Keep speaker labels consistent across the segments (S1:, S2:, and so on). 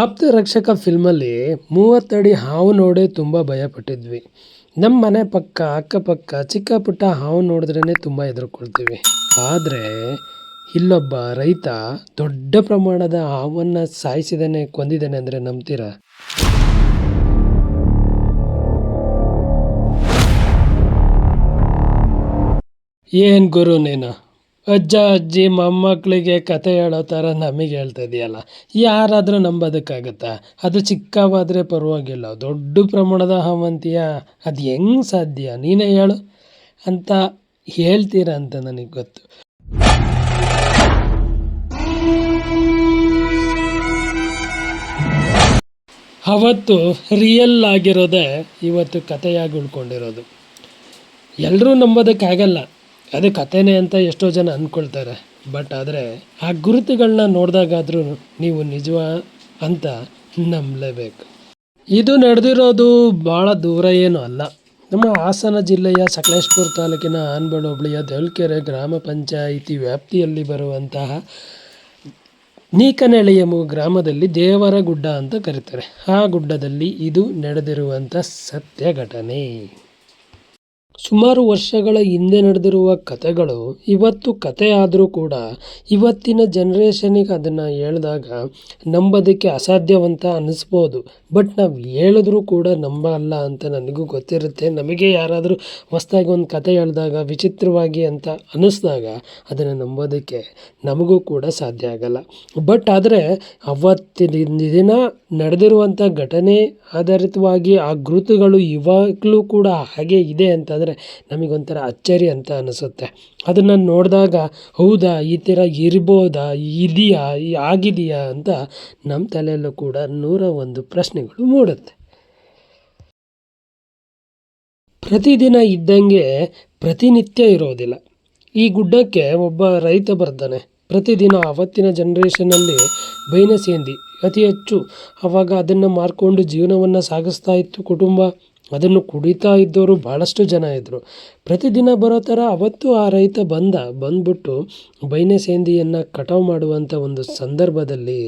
S1: ಆಪ್ತ ರಕ್ಷಕ ಫಿಲ್ಮಲ್ಲಿ ಮೂವತ್ತಡಿ ಹಾವು ನೋಡೇ ತುಂಬ ಭಯಪಟ್ಟಿದ್ವಿ. ನಮ್ಮ ಮನೆ ಪಕ್ಕ, ಅಕ್ಕಪಕ್ಕ ಚಿಕ್ಕ ಪುಟ್ಟ ಹಾವು ನೋಡಿದ್ರೇ ತುಂಬ ಹೆದರ್ಕೊಳ್ತೀವಿ. ಆದರೆ ಇಲ್ಲೊಬ್ಬ ರೈತ ದೊಡ್ಡ ಪ್ರಮಾಣದ ಹಾವನ್ನು ಸಾಯಿಸಿದಾನೆ ಕೊಂದಿದ್ದಾನೆ ಅಂದರೆ ನಂಬ್ತೀರಾ? ಏನು ಗುರು ನೀನು? ಅಜ್ಜ, ಅಜ್ಜಿ ಮೊಮ್ಮಕ್ಕಳಿಗೆ ಕತೆ ಹೇಳೋ ಥರ ನಮಗೆ ಹೇಳ್ತಾ ಇದೆಯಲ್ಲ, ಯಾರಾದರೂ ನಂಬೋದಕ್ಕಾಗತ್ತಾ? ಅದು ಚಿಕ್ಕವಾದರೆ ಪರವಾಗಿಲ್ಲ, ದೊಡ್ಡ ಪ್ರಮಾಣದ ಅವಂತಿಯ ಅದು ಹೆಂಗೆ ಸಾಧ್ಯ? ನೀನೇ ಹೇಳು ಅಂತ ಹೇಳ್ತೀರ ಅಂತ ನನಗೆ ಗೊತ್ತು. ಅವತ್ತು ರಿಯಲ್ ಆಗಿರೋದೇ ಇವತ್ತು ಕಥೆಯಾಗಿ ಉಳ್ಕೊಂಡಿರೋದು. ಎಲ್ಲರೂ ನಂಬೋದಕ್ಕಾಗಲ್ಲ. ಅದು ಕಥೆನೇ ಅಂತ ಎಷ್ಟೋ ಜನ ಅಂದ್ಕೊಳ್ತಾರೆ. ಬಟ್ ಆದರೆ ಆ ಗುರುತುಗಳನ್ನ ನೋಡಿದಾಗಾದ್ರೂ ನೀವು ನಿಜವ ಅಂತ ನಂಬಲೇಬೇಕು. ಇದು ನಡೆದಿರೋದು ಭಾಳ ದೂರ ಏನೂ ಅಲ್ಲ. ನಮ್ಮ ಹಾಸನ ಜಿಲ್ಲೆಯ ಸಕಲೇಶ್ಪುರ ತಾಲೂಕಿನ ಆನ್ಬಳ ಹೋಬಳಿಯ ದೇಳ್ಕೆರೆ ಗ್ರಾಮ ಪಂಚಾಯಿತಿ ವ್ಯಾಪ್ತಿಯಲ್ಲಿ ಬರುವಂತಹ ಎಂಬುವ ಗ್ರಾಮದಲ್ಲಿ ದೇವರ ಗುಡ್ಡ ಅಂತ ಕರೀತಾರೆ. ಆ ಗುಡ್ಡದಲ್ಲಿ ಇದು ನಡೆದಿರುವಂಥ ಸತ್ಯ ಘಟನೆ ಸುಮಾರು ವರ್ಷಗಳ ಹಿಂದೆ ನಡೆದಿರುವ ಕಥೆಗಳು, ಇವತ್ತು ಕತೆ ಆದರೂ ಕೂಡ ಇವತ್ತಿನ ಜನ್ರೇಷನಿಗೆ ಅದನ್ನು ಹೇಳಿದಾಗ ನಂಬೋದಕ್ಕೆ ಅಸಾಧ್ಯವಂತ ಅನ್ನಿಸ್ಬೋದು. ಬಟ್ ನಾವು ಹೇಳಿದ್ರೂ ಕೂಡ ನಂಬಲ್ಲ ಅಂತ ನನಗೂ ಗೊತ್ತಿರುತ್ತೆ. ನಮಗೆ ಯಾರಾದರೂ ಹೊಸ್ದಾಗಿ ಒಂದು ಕತೆ ಹೇಳಿದಾಗ, ವಿಚಿತ್ರವಾಗಿ ಅಂತ ಅನ್ನಿಸ್ದಾಗ ಅದನ್ನು ನಂಬೋದಕ್ಕೆ ನಮಗೂ ಕೂಡ ಸಾಧ್ಯ ಆಗಲ್ಲ. ಬಟ್ ಆದರೆ ಅವತ್ತಿನ ದಿನ ನಡೆದಿರುವಂಥ ಘಟನೆ ಆಧಾರಿತವಾಗಿ ಆ ಗುರುತುಗಳು ಇವಾಗಲೂ ಕೂಡ ಹಾಗೆ ಇದೆ ಅಂತಂದರೆ ನಮಗೊಂಥರ ಅಚ್ಚರಿ ಅಂತ ಅನಿಸುತ್ತೆ. ಅದನ್ನು ನೋಡಿದಾಗ, ಹೌದಾ, ಈ ಥರ ಇರ್ಬೋದಾ, ಇದೆಯಾ ಆಗಿದೆಯಾ ಅಂತ ನಮ್ಮ ತಲೆಯಲ್ಲೂ ಕೂಡ ನೂರ ಒಂದು ಪ್ರಶ್ನೆಗಳು ಮೂಡುತ್ತೆ. ಪ್ರತಿದಿನ ಇದ್ದಂಗೆ ಪ್ರತಿನಿತ್ಯ ಇರೋದಿಲ್ಲ. ಈ ಗುಡ್ಡಕ್ಕೆ ಒಬ್ಬ ರೈತ ಬರ್ತಾನೆ. ಪ್ರತಿದಿನ ಅವತ್ತಿನ ಜನ್ರೇಷನಲ್ಲಿ ಬೈನಸೇಂದಿ, ಅತಿ ಹೆಚ್ಚು ಆವಾಗ ಅದನ್ನು ಮಾರ್ಕೊಂಡು ಜೀವನವನ್ನು ಸಾಗಿಸ್ತಾ ಇತ್ತು ಕುಟುಂಬ. ಅದನ್ನು ಕುಡಿತಾ ಇದ್ದವರು ಭಾಳಷ್ಟು ಜನ ಇದ್ದರು ಪ್ರತಿದಿನ ಬರೋ ಥರ ಅವತ್ತು ಆ ರೈತ ಬಂದ, ಬಂದುಬಿಟ್ಟು ಬೈನೆ ಸೇಂದಿಯನ್ನು ಕಟಾವು ಮಾಡುವಂಥ ಒಂದು ಸಂದರ್ಭದಲ್ಲಿ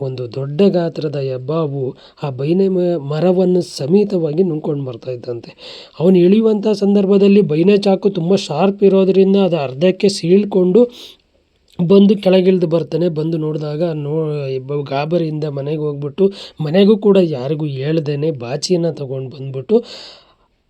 S1: ಒಂದು ದೊಡ್ಡ ಗಾತ್ರದ ಹೆಬ್ಬಾವು ಆ ಬೈನೆ ಮರವನ್ನು ಸಮೇತವಾಗಿ ನುಂಗ್ಕೊಂಡು ಬರ್ತಾ ಇದ್ದಂತೆ. ಅವನು ಇಳಿಯುವಂಥ ಸಂದರ್ಭದಲ್ಲಿ ಬೈನೆ ಚಾಕು ತುಂಬ ಶಾರ್ಪ್ ಇರೋದರಿಂದ ಅದು ಅರ್ಧಕ್ಕೆ ಸೀಳ್ಕೊಂಡು ಬಂದು ಕೆಳಗಿಳಿದು ಬರ್ತಾನೆ, ಬಂದು ನೋಡಿದಾಗ ನೋ ಗಾಬರಿಯಿಂದ ಮನೆಗೆ ಹೋಗ್ಬಿಟ್ಟು, ಮನೆಗೂ ಕೂಡ ಯಾರಿಗೂ ಹೇಳ್ದೇನೆ ಬಾಚಿಯನ್ನು ತಗೊಂಡು ಬಂದ್ಬಿಟ್ಟು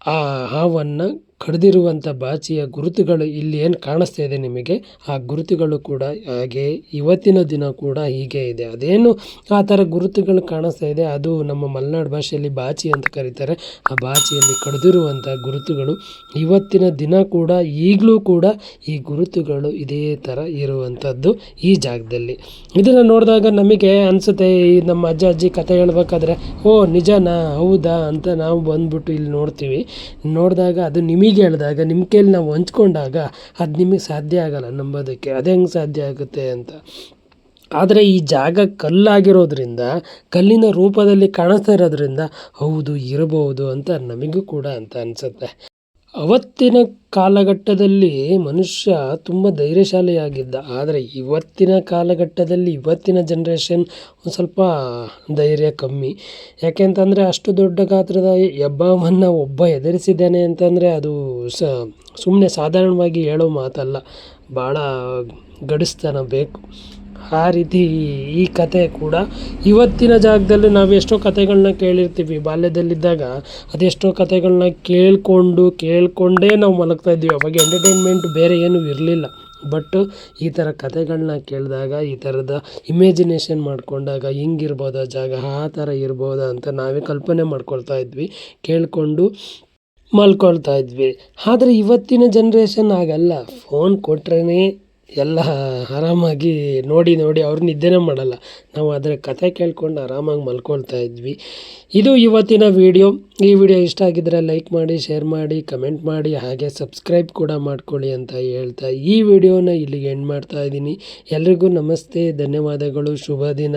S1: ಆ ಹಾವನ್ನು ಕಡ್ದಿರುವಂಥ ಬಾಚಿಯ ಗುರುತುಗಳು ಇಲ್ಲಿ ಏನು ಕಾಣಿಸ್ತಾ ಇದೆ ನಿಮಗೆ? ಆ ಗುರುತುಗಳು ಕೂಡ ಹಾಗೆ ಇವತ್ತಿನ ದಿನ ಕೂಡ ಹೀಗೆ ಇದೆ. ಅದೇನು ಆ ಥರ ಗುರುತುಗಳು ಕಾಣಿಸ್ತಾ ಇದೆ? ಅದು ನಮ್ಮ ಮಲೆನಾಡು ಭಾಷೆಯಲ್ಲಿ ಬಾಚಿ ಅಂತ ಕರೀತಾರೆ. ಆ ಬಾಚಿಯಲ್ಲಿ ಕಡಿದಿರುವಂಥ ಗುರುತುಗಳು ಇವತ್ತಿನ ದಿನ ಕೂಡ ಈಗಲೂ ಕೂಡ ಈ ಗುರುತುಗಳು ಇದೇ ಥರ ಇರುವಂಥದ್ದು ಈ ಜಾಗದಲ್ಲಿ. ಇದನ್ನು ನೋಡಿದಾಗ ನಮಗೆ ಅನಿಸುತ್ತೆ, ಈ ನಮ್ಮ ಅಜ್ಜ ಅಜ್ಜಿ ಕತೆ ಹೇಳ್ಬೇಕಾದ್ರೆ, ಓ ನಿಜನಾ, ಹೌದಾ ಅಂತ ನಾವು ಬಂದ್ಬಿಟ್ಟು ಇಲ್ಲಿ ನೋಡ್ತೀವಿ. ನೋಡಿದಾಗ ಅದು ನಿಮಗೆ ಹೀಗೆ ಹೇಳಿದಾಗ ನಿಮ್ಮ ಕೈಲಿ ನಾವು ಹಂಚ್ಕೊಂಡಾಗ ಅದು ನಿಮಗೆ ಸಾಧ್ಯ ಆಗಲ್ಲ, ನಂಬೋದಕ್ಕೆ. ಅದು ಹೆಂಗೆ ಸಾಧ್ಯ ಆಗುತ್ತೆ ಅಂತ. ಆದರೆ ಈ ಜಾಗ ಕಲ್ಲಾಗಿರೋದ್ರಿಂದ, ಕಲ್ಲಿನ ರೂಪದಲ್ಲಿ ಕಾಣಿಸ್ತಾ ಇರೋದ್ರಿಂದ ಹೌದು, ಇರಬಹುದು ಅಂತ ನಮಗೂ ಕೂಡ ಅಂತ ಅನಿಸುತ್ತೆ. ಅವತ್ತಿನ ಕಾಲಘಟ್ಟದಲ್ಲಿ ಮನುಷ್ಯ ತುಂಬ ಧೈರ್ಯಶಾಲಿಯಾಗಿದ್ದ. ಆದರೆ ಇವತ್ತಿನ ಕಾಲಘಟ್ಟದಲ್ಲಿ ಇವತ್ತಿನ ಜನ್ರೇಷನ್ ಒಂದು ಸ್ವಲ್ಪ ಧೈರ್ಯ ಕಮ್ಮಿ. ಯಾಕೆ ಅಂತಂದರೆ ಅಷ್ಟು ದೊಡ್ಡ ಗಾತ್ರದ ಹೆಬ್ಬಾವನ್ನು ಒಬ್ಬ ಎದುರಿಸಿದ್ದಾನೆ ಅಂತಂದರೆ ಅದು ಸುಮ್ಮನೆ ಸಾಧಾರಣವಾಗಿ ಹೇಳೋ ಮಾತಲ್ಲ. ಭಾಳ ಗಡಿಸ್ತಾನ ಬೇಕು. ಆ ರೀತಿ ಈ ಕತೆ ಕೂಡ ಇವತ್ತಿನ ಜಾಗದಲ್ಲಿ ನಾವು ಎಷ್ಟೋ ಕತೆಗಳನ್ನ ಕೇಳಿರ್ತೀವಿ ಬಾಲ್ಯದಲ್ಲಿದ್ದಾಗ, ಅದೆಷ್ಟೋ ಕತೆಗಳನ್ನ ಕೇಳಿಕೊಂಡು, ಕೇಳಿಕೊಂಡೇ ನಾವು ಮಲಗ್ತಾ ಇದ್ವಿ ಅವಾಗ ಎಂಟರ್ಟೈನ್ಮೆಂಟ್ ಬೇರೆ ಏನೂ ಇರಲಿಲ್ಲ. ಬಟ್ ಈ ಥರ ಕತೆಗಳನ್ನ ಕೇಳಿದಾಗ, ಈ ಥರದ ಇಮೇಜಿನೇಷನ್ ಮಾಡಿಕೊಂಡಾಗ ಹಿಂಗಿರ್ಬೋದ, ಜಾಗ ಆ ಥರ ಇರ್ಬೋದಾ ಅಂತ ನಾವೇ ಕಲ್ಪನೆ ಮಾಡ್ಕೊಳ್ತಾ ಇದ್ವಿ, ಕೇಳಿಕೊಂಡು ಮಲ್ಕೊಳ್ತಾ ಇದ್ವಿ. ಆದರೆ ಇವತ್ತಿನ ಜನ್ರೇಷನ್ ಆಗಲ್ಲ ಫೋನ್ ಕೊಟ್ರೇ ಎಲ್ಲ ಆರಾಮಾಗಿ ನೋಡಿ ನೋಡಿ ಅವ್ರು ನಿದ್ದೆನೇ ಮಾಡಲ್ಲ. ನಾವು ಅದರ ಕತೆ ಕೇಳ್ಕೊಂಡು ಆರಾಮಾಗಿ ಮಲ್ಕೊಳ್ತಾ ಇದ್ವಿ. ಇದು ಇವತ್ತಿನ ವಿಡಿಯೋ. ಈ ವಿಡಿಯೋ ಇಷ್ಟ ಆಗಿದ್ದರೆ ಲೈಕ್ ಮಾಡಿ, ಶೇರ್ ಮಾಡಿ, ಕಮೆಂಟ್ ಮಾಡಿ, ಹಾಗೆ ಸಬ್ಸ್ಕ್ರೈಬ್ ಕೂಡ ಮಾಡ್ಕೊಳ್ಳಿ ಅಂತ ಹೇಳ್ತಾ ಈ ವಿಡಿಯೋನ ಇಲ್ಲಿಗೆ ಎಂಡ್ ಮಾಡ್ತಾ ಇದ್ದೀನಿ. ಎಲ್ರಿಗೂ ನಮಸ್ತೆ, ಧನ್ಯವಾದಗಳು, ಶುಭ ದಿನ.